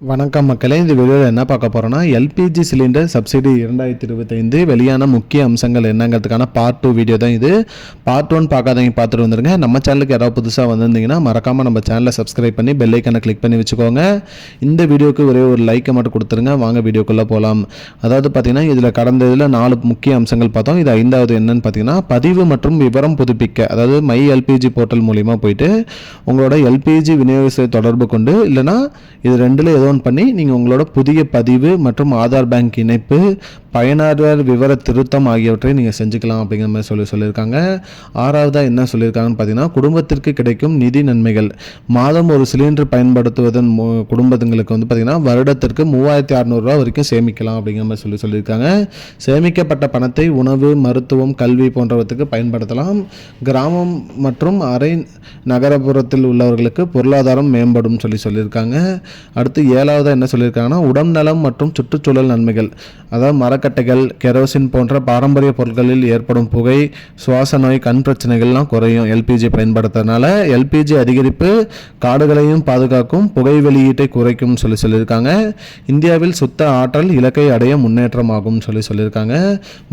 வணக்கம் மக்களே இந்த வீடியோவில் என்ன பார்க்க போகிறோன்னா எல்பிஜி சிலிண்டர் சப்சிடி இரண்டாயிரத்தி இருபத்தைந்து வெளியான முக்கிய அம்சங்கள் என்னங்கிறதுக்கான பார்ட் டூ வீடியோ தான் இது. பார்ட் ஒன் பார்க்காதவங்க பார்த்துட்டு வந்துருங்க. நம்ம சேனலுக்கு யாராவது புதுசாக வந்திருந்தீங்கன்னா மறக்காமல் நம்ம சேனலை சப்ஸ்கிரைப் பண்ணி பெல் ஐக்கனை கிளிக் பண்ணி வச்சுக்கோங்க. இந்த வீடியோக்கு ஒரே ஒரு லைக்கை மட்டும் கொடுத்துருங்க. வாங்க வீடியோக்குள்ளே போகலாம் அதாவது பார்த்திங்கன்னா இதில் கடந்த இதில் நாலு முக்கிய அம்சங்கள் பார்த்தோம். இது ஐந்தாவது என்னன்னு பார்த்தீங்கன்னா பதிவு மற்றும் விவரம் புதுப்பிக்க அதாவது மை எல்பிஜி போர்ட்டல் மூலிமா போயிட்டு உங்களோட எல்பிஜி விநியோகத்தை தொடர்பு கொண்டு இல்லைனா இது ரெண்டில் ஏதோ டவுன்லோட் பண்ணி நீங்கள் உங்களோட புதிய பதிவு மற்றும் ஆதார் பேங்க் இணைப்பு பயனாளர் விவர திருத்தம் ஆகியவற்றை நீங்கள் செஞ்சுக்கலாம் அப்படிங்கிற மாதிரி சொல்லி சொல்லியிருக்காங்க. ஆறாவதாக என்ன சொல்லியிருக்காங்கன்னு பார்த்தீங்கன்னா குடும்பத்திற்கு கிடைக்கும் நிதி நன்மைகள். மாதம் ஒரு சிலிண்டர் பயன்படுத்துவதன் மூ- குடும்பத்துங்களுக்கு வந்து பார்த்திங்கன்னா வருடத்திற்கு மூவாயிரத்தி அறநூறுரூவா வரைக்கும் சேமிக்கலாம் அப்படிங்கிற மாதிரி சொல்லி சொல்லியிருக்காங்க. சேமிக்கப்பட்ட பணத்தை உணவு மருத்துவம் கல்வி போன்றவற்றுக்கு பயன்படுத்தலாம். கிராமம் மற்றும் அரை நகரப்புறத்தில் உள்ளவர்களுக்கு பொருளாதாரம் மேம்படும் சொல்லி சொல்லியிருக்காங்க. அடுத்து ஏழாவதாக என்ன சொல்லியிருக்காங்கன்னா உடல் நலம் மற்றும் சுற்றுச்சூழல் நன்மைகள். அதாவது மரக்கட்டைகள் கெரோசின் போன்ற பாரம்பரிய பொருட்களில் ஏற்படும் புகை சுவாச நோய் கண் பிரச்சனைகள்லாம் குறையும் எல்பிஜி பயன்படுத்துறதுனால. எல்பிஜி அதிகரிப்பு காடுகளையும் பாதுகாக்கும் புகை வெளியீட்டை குறைக்கும் சொல்லி சொல்லியிருக்காங்க. இந்தியாவில் சுத்த ஆற்றல் இலக்கை அடைய முன்னேற்றமாகும் சொல்லி சொல்லியிருக்காங்க.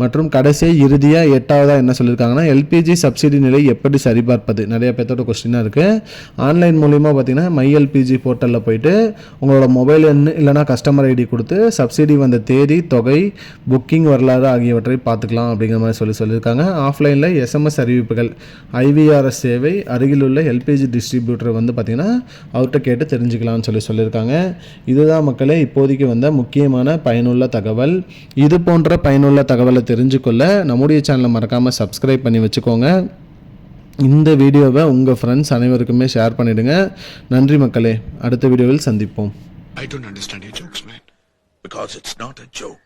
மற்றும் கடைசி இறுதியாக எட்டாவதாக என்ன சொல்லியிருக்காங்கன்னா எல்பிஜி சப்சிடி நிலை எப்படி சரிபார்ப்பது? நிறைய பேர்த்தோட கொஸ்டினாக இருக்குது ஆன்லைன் மூலிமா பார்த்தீங்கன்னா மை எல்பிஜி போர்ட்டலில் போயிட்டு உங்களோட மொபைல் எண் இல்லைனா கஸ்டமர் ஐடி கொடுத்து சப்சிடி வந்த தேதி தொகை புக்கிங் வரலாறு ஆகியவற்றை பார்த்துக்கலாம் அப்படிங்கிற மாதிரி சொல்லி சொல்லியிருக்காங்க. ஆஃப்லைனில் எஸ்எம்எஸ் அறிவிப்புகள் ஐவிஆர்எஸ் சேவை அருகிலுள்ள எல்பிஜி டிஸ்ட்ரிபியூட்டர் வந்து பார்த்திங்கன்னா அவர்கிட்ட கேட்டு தெரிஞ்சுக்கலாம்னு சொல்லி சொல்லியிருக்காங்க. இதுதான் மக்களே இப்போதைக்கு வந்த முக்கியமான பயனுள்ள தகவல். இது போன்ற பயனுள்ள தகவலை தெரிஞ்சுக்கொள்ள நம்முடைய சேனலை மறக்காமல் சப்ஸ்கிரைப் பண்ணி வச்சுக்கோங்க. இந்த வீடியோவை உங்கள் ஃப்ரெண்ட்ஸ் அனைவருக்குமே ஷேர் பண்ணிவிடுங்க நன்றி மக்களே. அடுத்த வீடியோவில் சந்திப்போம். I don't understand your jokes, man. Because it's not a joke.